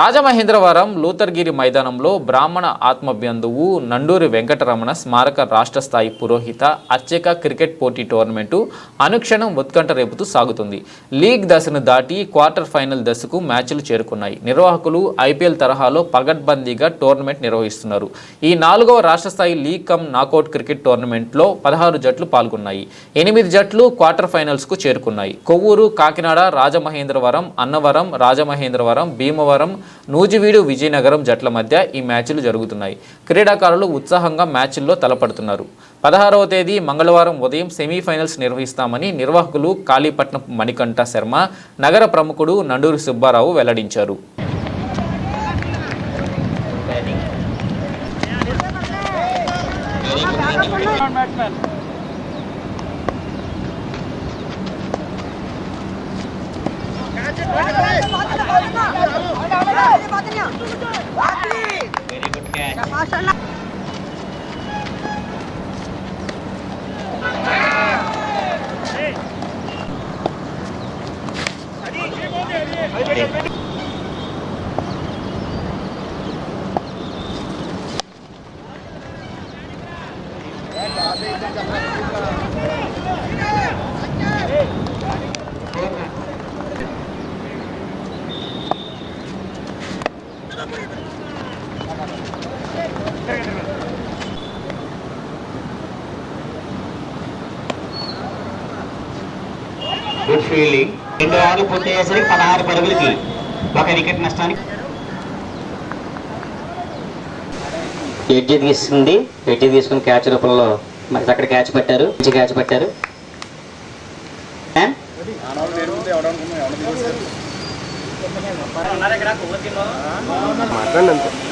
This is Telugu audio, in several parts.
రాజమహేంద్రవరం లూతర్గిరి మైదానంలో బ్రాహ్మణ ఆత్మబంధువు నండూరి వెంకటరమణ స్మారక రాష్ట్ర స్థాయి పురోహిత అర్చక క్రికెట్ పోటీ టోర్నమెంటు అనుక్షణం ఉత్కంఠ రేపుతూ సాగుతుంది. లీగ్ దశను దాటి క్వార్టర్ ఫైనల్ దశకు మ్యాచ్లు చేరుకున్నాయి. నిర్వాహకులు ఐపీఎల్ తరహాలో పగడ్బందీగా టోర్నమెంట్ నిర్వహిస్తున్నారు. ఈ నాలుగవ రాష్ట్ర స్థాయి లీగ్ కమ్ నాకౌట్ క్రికెట్ టోర్నమెంట్లో పదహారు జట్లు పాల్గొన్నాయి. ఎనిమిది జట్లు క్వార్టర్ ఫైనల్స్కు చేరుకున్నాయి. కొవ్వూరు కాకినాడ రాజమహేంద్రవరం అన్నవరం రాజమహేంద్రవరం భీమవరం నూజివీడు విజయనగరం జట్ల మధ్య ఈ మ్యాచ్లు జరుగుతున్నాయి. క్రీడాకారులు ఉత్సాహంగా మ్యాచ్ల్లో తలపడుతున్నారు. పదహారవ తేదీ మంగళవారం ఉదయం సెమీఫైనల్స్ నిర్వహిస్తామని నిర్వాహకులు కాళీపట్నం మణికంఠ శర్మ నగర ప్రముఖుడు నండూరి సుబ్బారావు వెల్లడించారు. Very good catch. Hey. Good fielding రెండు ఓవర్లు పూర్తి అయ్యేసరికి పదహారు పరుగులకి ఒక వికెట్ నష్టానికి ఎడ్జి తీసుకుంది ఎడ్జి తీసుకుని క్యాచ్ రూపంలో మరి అక్కడ క్యాచ్ పెట్టారు. మంచి క్యాచ్ పెట్టారు. And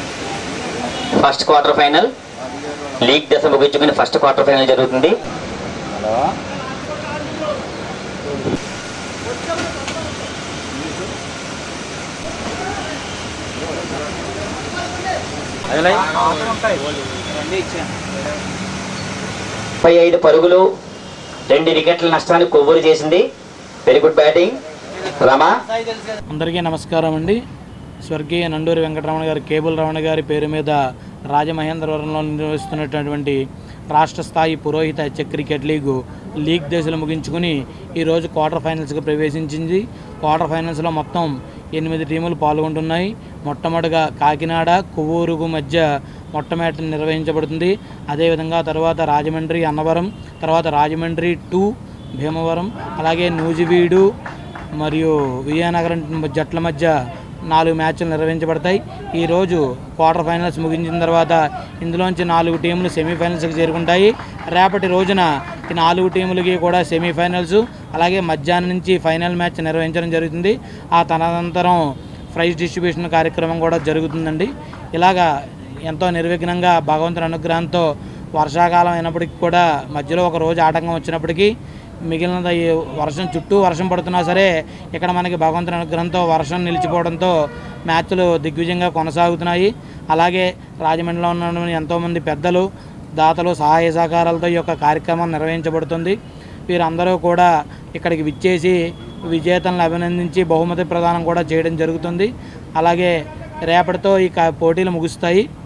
first quarter final. League దశ ముగించుకుని ఫస్ట్ క్వార్టర్ ఫైనల్ జరుగుతుంది. ముప్పై ఐదు పరుగులు రెండు వికెట్ల నష్టాన్ని కొవ్వూరు చేసింది. Very good batting Rama. అందరికీ నమస్కారం అండి. స్వర్గీయ నండూరి వెంకటరమణ గారి కేబుల్ రమణ గారి పేరు మీద రాజమహేంద్రవరంలో నిర్వహిస్తున్నటువంటి రాష్ట్ర స్థాయి పురోహిత హత్య క్రికెట్ లీగు లీగ్ దశలు ముగించుకుని ఈరోజు క్వార్టర్ ఫైనల్స్కి ప్రవేశించింది. క్వార్టర్ ఫైనల్స్లో మొత్తం ఎనిమిది టీములు పాల్గొంటున్నాయి. మొట్టమొదటిగా కాకినాడ కొవ్వూరుకు మధ్య మొట్టమొదటి నిర్వహించబడుతుంది. అదేవిధంగా తర్వాత రాజమండ్రి అన్నవరం తర్వాత రాజమండ్రి టూ భీమవరం అలాగే నూజివీడు మరియు విజయనగరం జట్ల మధ్య నాలుగు మ్యాచ్లు నిర్వహించబడతాయి. ఈరోజు క్వార్టర్ ఫైనల్స్ ముగించిన తర్వాత ఇందులోంచి నాలుగు టీములు సెమీఫైనల్స్కి చేరుకుంటాయి. రేపటి రోజున ఈ నాలుగు టీములకి కూడా సెమీఫైనల్స్ అలాగే మధ్యాహ్నం నుంచి ఫైనల్ మ్యాచ్ నిర్వహించడం జరుగుతుంది. ఆ తదనంతరం ప్రైజ్ డిస్ట్రిబ్యూషన్ కార్యక్రమం కూడా జరుగుతుందండి. ఇలాగా ఎంతో నిర్విఘ్నంగా భగవంతుని అనుగ్రహంతో వర్షాకాలం అయినప్పటికీ కూడా మధ్యలో ఒక రోజు ఆటంకం వచ్చినప్పటికీ మిగిలినది వర్షం చుట్టూ వర్షం పడుతున్నా సరే ఇక్కడ మనకి భగవంతుని అనుగ్రహంతో వర్షం నిలిచిపోవడంతో మ్యాచ్లు దిగ్విజయంగా కొనసాగుతున్నాయి. అలాగే రాజమండ్రిలో ఉన్న ఎంతోమంది పెద్దలు దాతలు సహాయ సహకారాలతో ఈ యొక్క కార్యక్రమం నిర్వహించబడుతుంది. వీరందరూ కూడా ఇక్కడికి విచ్చేసి విజేతలను అభినందించి బహుమతి ప్రదానం కూడా చేయడం జరుగుతుంది. అలాగే రేపటితో ఈ పోటీలు ముగుస్తాయి.